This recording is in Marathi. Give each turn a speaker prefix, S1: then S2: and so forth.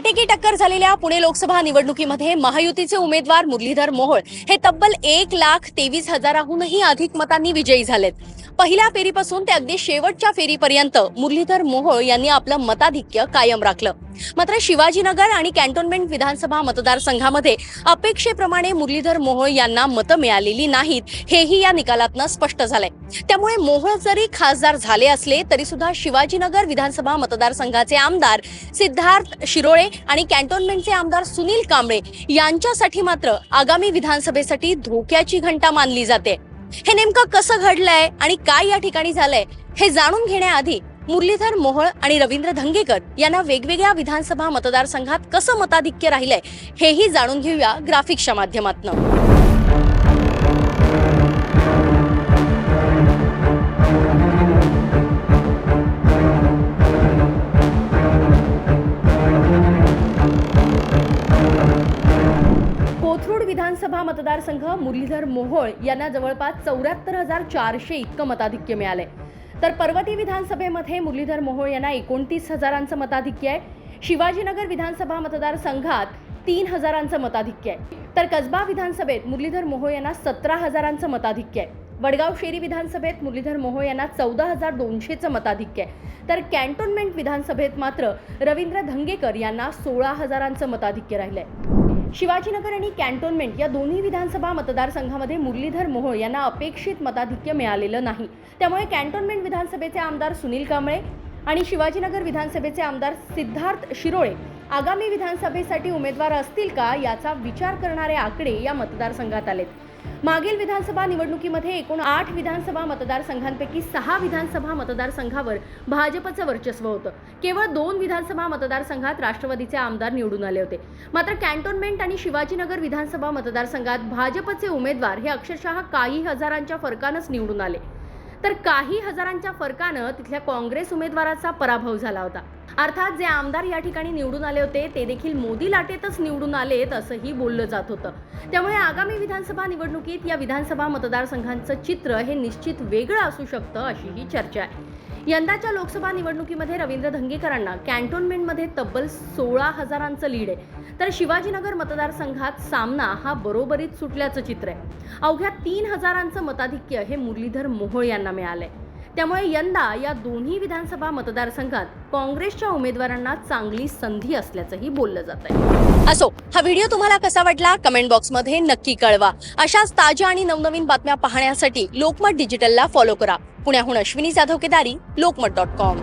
S1: काटेकी टक्कर झालेल्या पुणे लोकसभा निवडणुकीमध्ये महायुतीचे उमेदवार मुरलीधर मोहोळ हे तब्बल एक लाख तेवीस हजाराहूनही अधिक मतांनी विजयी झालेत. पहिल्या फेरीपासून ते अगदी शेवटच्या फेरीपर्यंत मुरलीधर मोहोळ यांनी आपलं मताधिक्य कायम राखलं. मात्र शिवाजीनगर आणि कॅन्टोन्मेंट विधानसभा मतदारसंघामध्ये अपेक्षेप्रमाणे मुरलीधर मोहोळ यांना मतं मिळालेली नाहीत हेही या निकालातनं स्पष्ट झालंय. त्यामुळे मोहोळ जरी खासदार झाले असले तरी सुद्धा शिवाजीनगर विधानसभा मतदारसंघाचे आमदार सिद्धार्थ शिरोळे आणि कॅन्टोन्मेंटचे आमदार सुनील कांबळे यांच्यासाठी मात्र आगामी विधानसभेसाठी धोक्याची घंटा मानली जाते. हे नेमकं कसं घडलंय आणि काय या ठिकाणी झालंय हे जाणून घेण्याआधी मुरलीधर मोहोळ आणि रवींद्र धंगेकर यांना वेगवेगळ्या विधानसभा मतदारसंघात कसं मताधिक्य राहिलंय हेही जाणून घेऊया ग्राफिक्सच्या माध्यमातून. कोथरूड विधानसभा मतदारसंघ मुरलीधर मोहोळ यांना जवळपास चौऱ्याहत्तर हजार चारशे इतकं मताधिक्य मिळाले तर पर्वती विधानसभेमध्ये मुरलीधर मोहोळ यांना एकोणतीस हजारांचं मताधिक्य आहे. शिवाजीनगर विधानसभा मतदारसंघात तीन हजारांचं मताधिक्य आहे. तर कसबा विधानसभेत मुरलीधर मोहोळ यांना सतरा हजारांचं मताधिक्य आहे. वडगाव शेरी विधानसभेत मुरलीधर मोहोळ यांना चौदा हजार दोनशेचं मताधिक्य आहे. तर कॅन्टोन्मेंट विधानसभेत मात्र रवींद्र धंगेकर यांना सोळा हजारांचं मताधिक्य राहिलं आहे शिवाजीनगर आणि कॅन्टोन्मेंट या दोन्ही विधानसभा मतदारसंघामध्ये मुरलीधर मोहोळ यांना अपेक्षित मताधिक्य मिळालेलं नाही. त्यामुळे कॅन्टोन्मेंट विधानसभेचे आमदार सुनील कांबळे आणि शिवाजीनगर विधानसभेचे आमदार सिद्धार्थ शिरोळे आगामी विधानसभेसाठी उमेदवार असतील का याचा विचार करणारे आकडे या मतदारसंघात आलेत. मागील विधानसभा निवडणुकीमध्ये एकूण आठ विधानसभा मतदारसंघांपैकी सहा विधानसभा मतदारसंघावर भाजपचं वर्चस्व होतं. केवळ दोन विधानसभा मतदारसंघात राष्ट्रवादीचे आमदार निवडून आले होते. मात्र कॅन्टोन्मेंट आणि शिवाजीनगर विधानसभा मतदारसंघात भाजपचे उमेदवार हे अक्षरशः काही हजारांच्या फरकानंच निवडून आले. तर काही हजारांच्या फरकानं तिथल्या काँग्रेस उमेदवाराचा पराभव झाला होता. अर्थात जे आमदार या ठिकाणी निवडून आले होते ते देखील मोदी लाटेतच निवडून आलेत असंही बोललं जात होतं. त्यामुळे आगामी विधानसभा निवडणुकीत या विधानसभा मतदारसंघांचं चित्र हे निश्चित वेगळं असू शकतं अशी ही चर्चा आहे. यंदाच्या लोकसभा निवडणुकीमध्ये रवींद्र धंगेकरांना कॅन्टोन्मेंटमध्ये तब्बल सोळा हजारांचं लीड आहे. तर शिवाजीनगर मतदारसंघात सामना हा बरोबरीत सुटल्याचं चित्र आहे. अवघ्या तीन हजारांचं मताधिक्य हे मुरलीधर मोहोळ यांना मिळालंय. त्यामुळे यंदा या दोन्ही विधानसभा मतदारसंघात काँग्रेसच्या उमेदवारांना चांगली संधी असल्याचंही बोललं जात आहे. असो हा व्हिडिओ तुम्हाला कसा वाटला कमेंट बॉक्समध्ये नक्की कळवा. अशाच ताज्या आणि नवनवीन बातम्या पाहण्यासाठी लोकमत डिजिटलला फॉलो करा. पुण्याहून अश्विनी जाधव केदारी लोकमत डॉट कॉम.